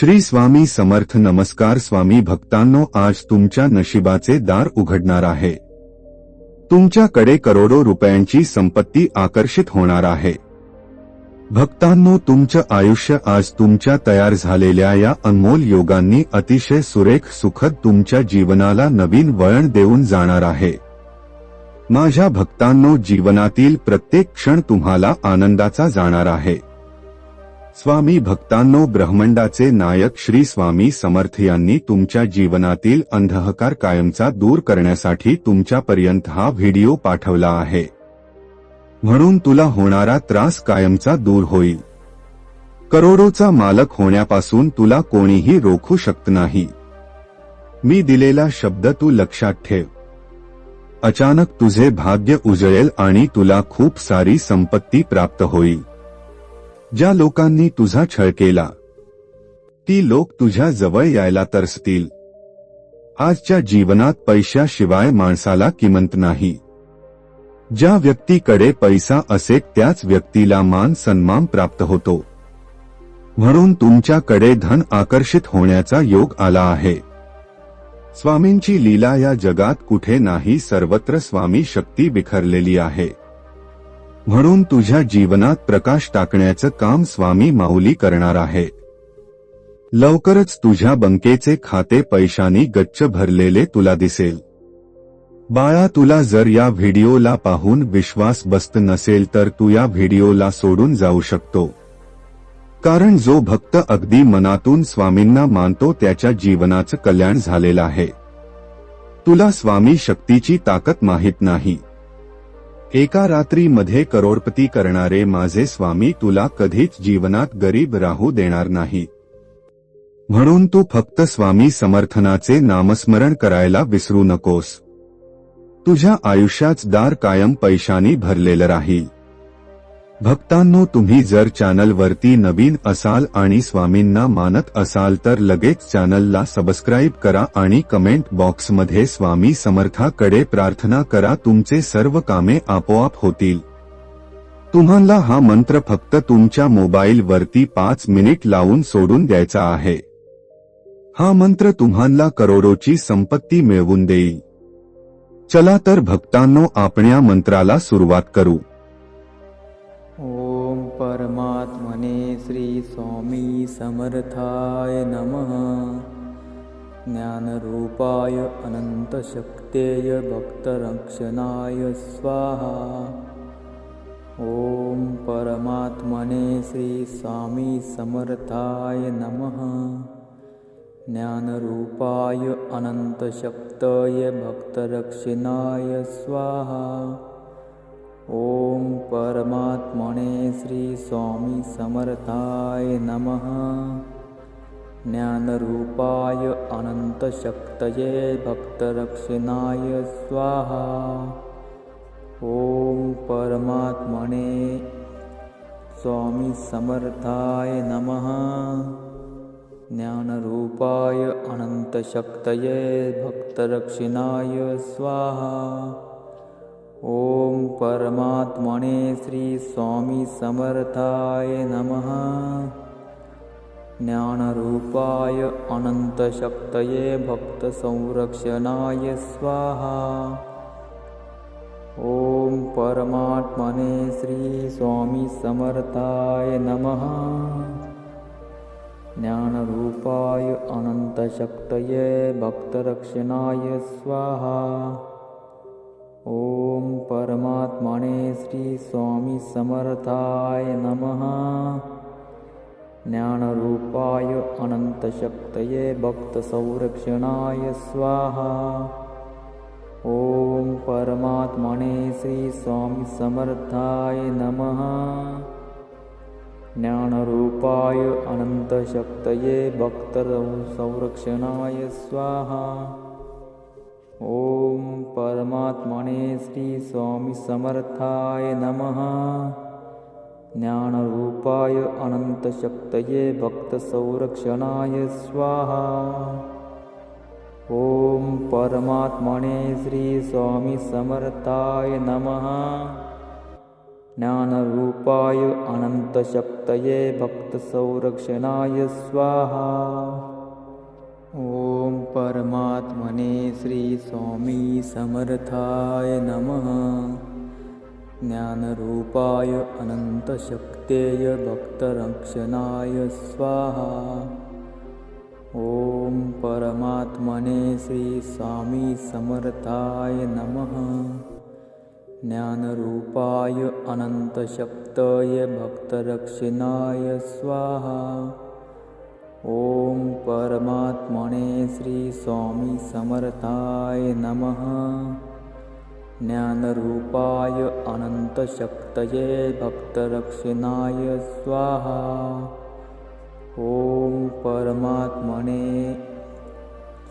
श्री स्वामी समर्थ नमस्कार स्वामी भक्तांनो आज तुमच्या नशिबाचे दार उघडणार आहे. तुमच्याकडे करोडो रुपयांची संपत्ती आकर्षित होणार आहे. भक्तांनो तुमचं आयुष्य आज तुमच्या तयार झालेल्या या अनमोल योगांनी अतिशय सुरेख सुखद तुमच्या जीवनाला नवीन वळण देऊन जाणार आहे. माझ्या भक्तांनो जीवनातील प्रत्येक क्षण तुम्हाला आनंदाचा जाणार आहे. स्वामी भक्तांनो ब्रह्मंडाचे नायक श्री स्वामी समर्थ यांनी तुमच्या जीवनातील अंधकार कायमचा दूर करण्यासाठी तुमच्यापर्यंत हा व्हिडिओ पाठवला आहे. म्हणून तुला होणारा त्रास कायमचा दूर होईल. करोडोचा मालक होण्यापासून तुला कोणीही रोखू शकत नाही. मी दिलेला शब्द तू लक्षात ठेव. अचानक तुझे भाग्य उजळेल आणि तुला खूप सारी संपत्ती प्राप्त होईल. ज्या लोकांनी तुझा छळ केला ती लोक तुझ्या जवळ यायला तरसतील. आजच्या जीवनात पैशाशिवाय माणसाला किंमत नाही. ज्या व्यक्तीकडे पैसा असे त्याच व्यक्तीला मान सन्मान प्राप्त होतो. म्हणून तुमच्याकडे धन आकर्षित होण्याचा योग आला आहे. स्वामींची लीला या जगात कुठे नाही सर्वत्र स्वामी शक्ती बिखरलेली आहे. म्हणून तुझ्या जीवनात प्रकाश टाकण्याचं काम स्वामी माऊली करणार आहे. लवकरच तुझ्या बंकेचे खाते पैशानी गच्च भरलेले तुला दिसेल. बाळा तुला जर या व्हिडिओला पाहून विश्वास बसत नसेल तर तू या व्हिडिओला सोडून जाऊ शकतो. कारण जो भक्त अगदी मनातून स्वामींना मानतो त्याच्या जीवनाचं कल्याण झालेलं आहे. तुला स्वामी शक्तीची ताकद माहीत नाही. एका रात्रीमध्ये करोडपती करणारे माझे स्वामी तुला कधीच जीवनात गरीब राहू देणार नाही. म्हणून तू फक्त स्वामी समर्थनाचे नामस्मरण करायला विसरू नकोस. तुझ्या आयुष्याच दार कायम पैशानी भरलेलं राहील. भक्तांनो तुम्ही जर चॅनलवरती नवीन असाल आणि स्वामींना मानत असाल तर लगेच चॅनलला सबस्क्राईब करा आणि कमेंट बॉक्समध्ये स्वामी समर्थाकडे प्रार्थना करा तुमचे सर्व कामे आपोआप होतील. तुम्हाला हा मंत्र फक्त तुमच्या मोबाईलवरती पाच मिनिट लावून सोडून द्यायचा आहे. हा मंत्र तुम्हाला करोडोची संपत्ती मिळवून देईल. चला तर भक्तांनो आपण या मंत्राला सुरुवात करू. समर्थाय नमः। ज्ञानरूपाय अनन्तशक्तेय भक्तरक्षणाय स्वाहा। ॐ परमात्मने श्रीस्वामी समर्थाय नमः। ज्ञानरूपाय अनन्तशक्तय भक्तरक्षिणाय स्वाहा ॐ परमात्मने श्रीस्वामी समर्थाय नमः। ज्ञानरूपाय अनन्तशक्तये भक्तरक्षिणाय स्वाहा। ॐ परमात्मने स्वामी समर्थाय नमः। ज्ञानरूपाय अनन्तशक्तये भक्तरक्षिणाय स्वाहा ॐ परमात्मने श्रीस्वामी समर्थाय नमः। ज्ञानरूपाय अनन्तशक्तये भक्तसंरक्षणाय स्वाहा। ॐ परमात्मने श्रीस्वामी समर्थाय नमः। ज्ञानरूपाय अनन्तशक्तये भक्तरक्षणाय स्वाहा ॐ परमात्मने श्रीस्वामी समर्थाय नमः। ज्ञानरूपाय अनन्तशक्तये भक्तसंरक्षणाय स्वाहा। ॐ परमात्मने श्रीस्वामी समर्थाय नमः। ज्ञानरूपाय अनन्तशक्तये भक्तसंरक्षणाय स्वाहा ॐ परमात्मने श्रीस्वामी समर्थाय नमः। ज्ञानरूपाय अनन्तशक्तये भक्तसंरक्षणाय स्वाहा। ॐ परमात्मने श्रीस्वामी समर्थाय नमः। ज्ञानरूपाय अनन्तशक्तये भक्तसंरक्षणाय स्वाहा ॐ परमात्मने श्रीस्वामी समर्थाय नमः। ज्ञानरूपाय अनन्तशक्तेय भक्तरक्षणाय स्वाहा। ॐ परमात्मने श्रीस्वामी समर्थाय नमः। ज्ञानरूपाय अनन्तशक्तय भक्तरक्षणाय स्वाहा ॐ परमात्मने श्रीस्वामी समर्थाय नमः। ज्ञानरूपाय अनन्तशक्तये भक्तरक्षणाय स्वाहा। ॐ परमात्मने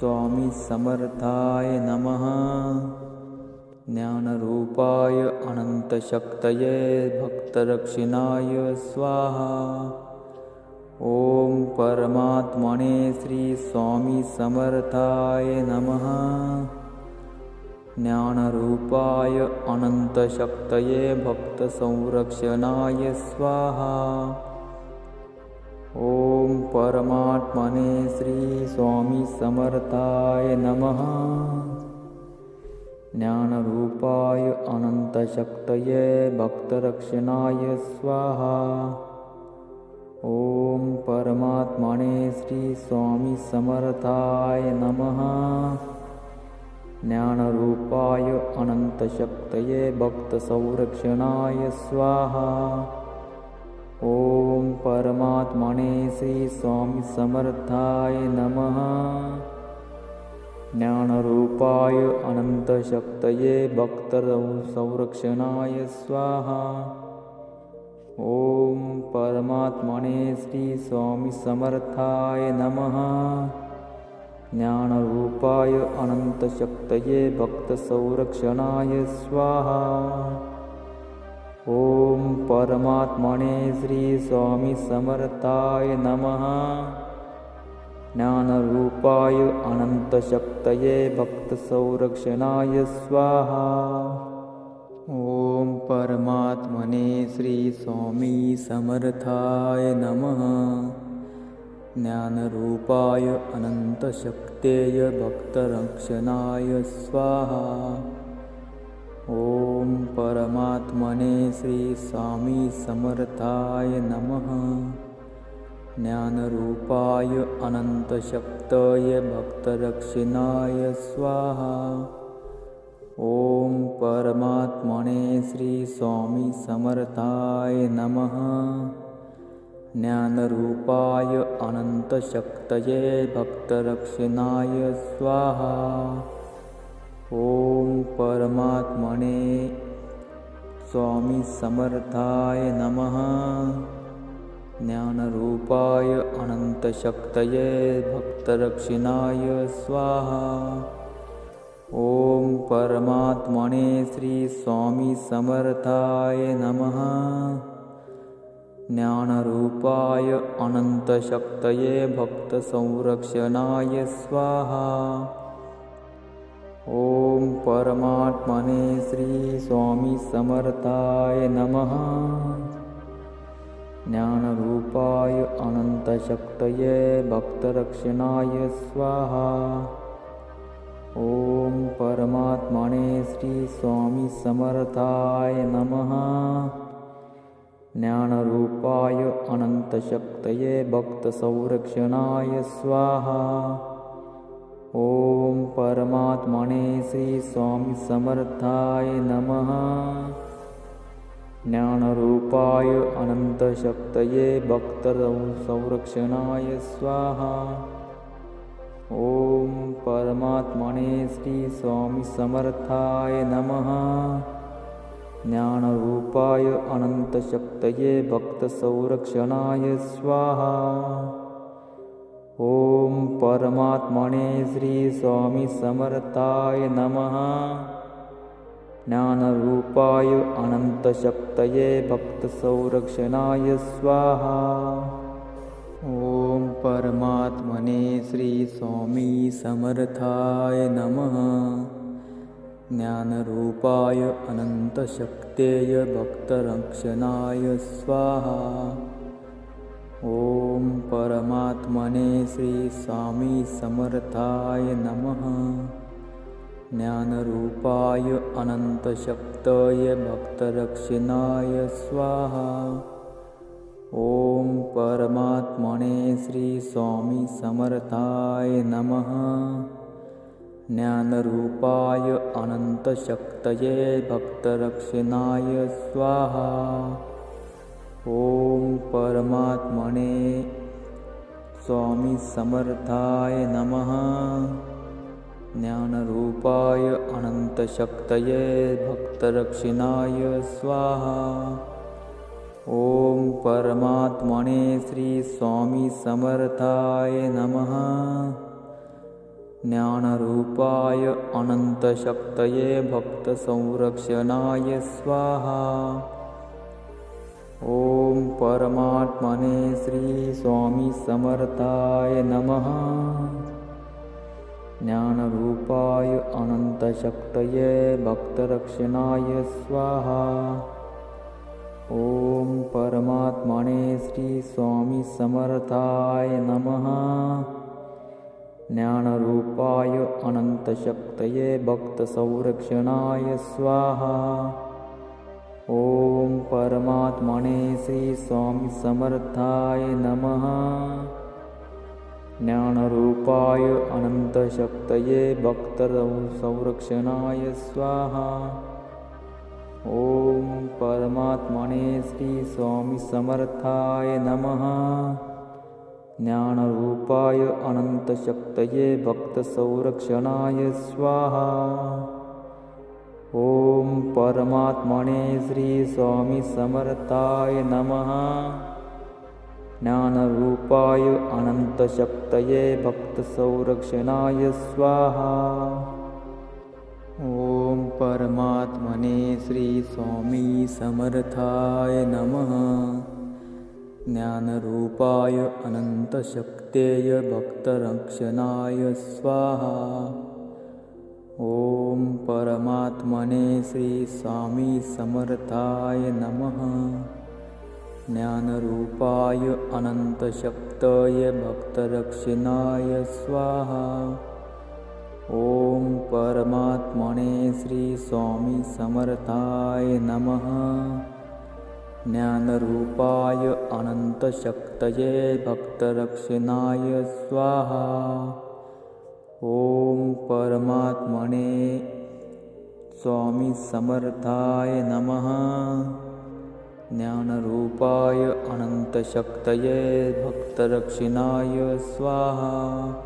स्वामी समर्थाय नमः। ज्ञानरूपाय अनन्तशक्तये भक्तरक्षिणाय स्वाहा ॐ परमात्मने श्रीस्वामी समर्थाय नमः। ज्ञानरूपाय अनन्तशक्तये भक्तसंरक्षणाय स्वाहा। ॐ परमात्मने श्रीस्वामी समर्थाय नमः। ज्ञानरूपाय अनन्तशक्तये भक्तरक्षणाय स्वाहा ॐ परमात्मने श्रीस्वामी समर्थाय नमः। ज्ञानरूपाय अनन्तशक्तये भक्तसंरक्षणाय स्वाहा। ॐ परमात्मने श्रीस्वामी समर्थाय नमः। ज्ञानरूपाय अनन्तशक्तये भक्तसंरक्षणाय स्वाहा परमात्मने श्रीस्वामी समर्थाय नमः ज्ञानरूपाय अनन्तशक्तये भक्तसंरक्षणाय स्वाहा ॐ परमात्मने श्रीस्वामी समर्थाय नमः ज्ञानरूपाय अनन्तशक्तये भक्तसंरक्षणाय स्वाहा ॐ परमात्मने श्रीस्वामी समर्थाय नमः। ज्ञानरूपाय अनन्तशक्तेय भक्तरक्षणाय स्वाहा। ॐ परमात्मने श्रीस्वामी समर्थाय नमः। ज्ञानरूपाय अनन्तशक्तय भक्तरक्षिणाय स्वाहा ॐ परमात्मने श्रीस्वामी समर्थाय नमः। ज्ञानरूपाय अनन्तशक्तये भक्तरक्षिणाय स्वाहा। ॐ परमात्मने स्वामी समर्थाय नमः। ज्ञानरूपाय अनन्तशक्तये भक्तरक्षिणाय स्वाहा ॐ परमात्मने श्रीस्वामी समर्थाय नमः। ज्ञानरूपाय अनन्तशक्तये भक्तसंरक्षणाय स्वाहा। ॐ परमात्मने श्रीस्वामी समर्थाय नमः। ज्ञानरूपाय अनन्तशक्तये भक्तरक्षणाय स्वाहा ॐ परमात्मने श्रीस्वामी समर्थाय नमः। ज्ञानरूपाय अनन्तशक्तये भक्तसंरक्षणाय स्वाहा। ॐ परमात्मने श्रीस्वामी समर्थाय नमः। ज्ञानरूपाय अनन्तशक्तये भक्तसंरक्षणाय स्वाहा ॐ परमात्मने श्रीस्वामी समर्थाय नमः। ज्ञानरूपाय अनन्तशक्तये भक्तसंरक्षणाय स्वाहा। ॐ परमात्मने श्रीस्वामी समर्थाय नमः। ज्ञानरूपाय अनन्तशक्तये भक्तसंरक्षणाय स्वाहा। ॐ परमात्मने श्रीस्वामी समर्थाय नमः। ज्ञानरूपाय अनन्तशक्तेय भक्तरक्षणाय स्वाहा। ॐ परमात्मने श्री स्वामी समर्थाय नमः। ज्ञानरूपाय अनन्तशक्तय भक्तरक्षिणाय स्वाहा ॐ परमात्मने श्री स्वामी समर्थाय नमः। ज्ञानरूपाय अनन्तशक्तये भक्तरक्षिणाय स्वाहा। ॐ परमात्मने स्वामी समर्थाय नमः। ज्ञानरूपाय अनन्तशक्तये भक्तरक्षिणाय स्वाहा ॐ परमात्मने श्री स्वामी समर्थाय नमः। ज्ञानरूपाय अनन्तशक्तये भक्तसंरक्षणाय स्वाहा। ॐ परमात्मने श्री स्वामी समर्थाय नमः। ज्ञानरूपाय अनन्तशक्तये भक्तरक्षणाय स्वाहा ॐ परमात्मने श्री स्वामी समर्थाय नमः। ज्ञानरूपाय अनन्तशक्तये भक्तसंरक्षणाय स्वाहा। ॐ परमात्मने श्री स्वामी समर्थाय नमः। ज्ञानरूपाय अनन्तशक्तये भक्तसंरक्षणाय स्वाहा ॐ परमात्मने श्री स्वामी समर्थाय नमः। ज्ञानरूपाय अनन्तशक्तये भक्तसंरक्षणाय स्वाहा। ॐ परमात्मने श्री स्वामी समर्थाय नमः। ज्ञानरूपाय अनन्तशक्तये भक्तसंरक्षणाय स्वाहा ॐ परमात्मने श्री स्वामी समर्थाय नमः। ज्ञानरूपाय अनन्तशक्तेय भक्तरक्षणाय स्वाहा। ॐ परमात्मने श्री स्वामी समर्थाय नमः। ज्ञानरूपाय अनन्तशक्तय भक्तरक्षिणाय स्वाहा ॐ परमात्मने श्री स्वामी समर्थाय नमः। ज्ञानरूपाय अनन्तशक्तये भक्तरक्षिणाय स्वाहा। ॐ परमात्मने स्वामी समर्थाय नमः। ज्ञानरूपाय अनन्तशक्तये भक्तरक्षिणाय स्वाहा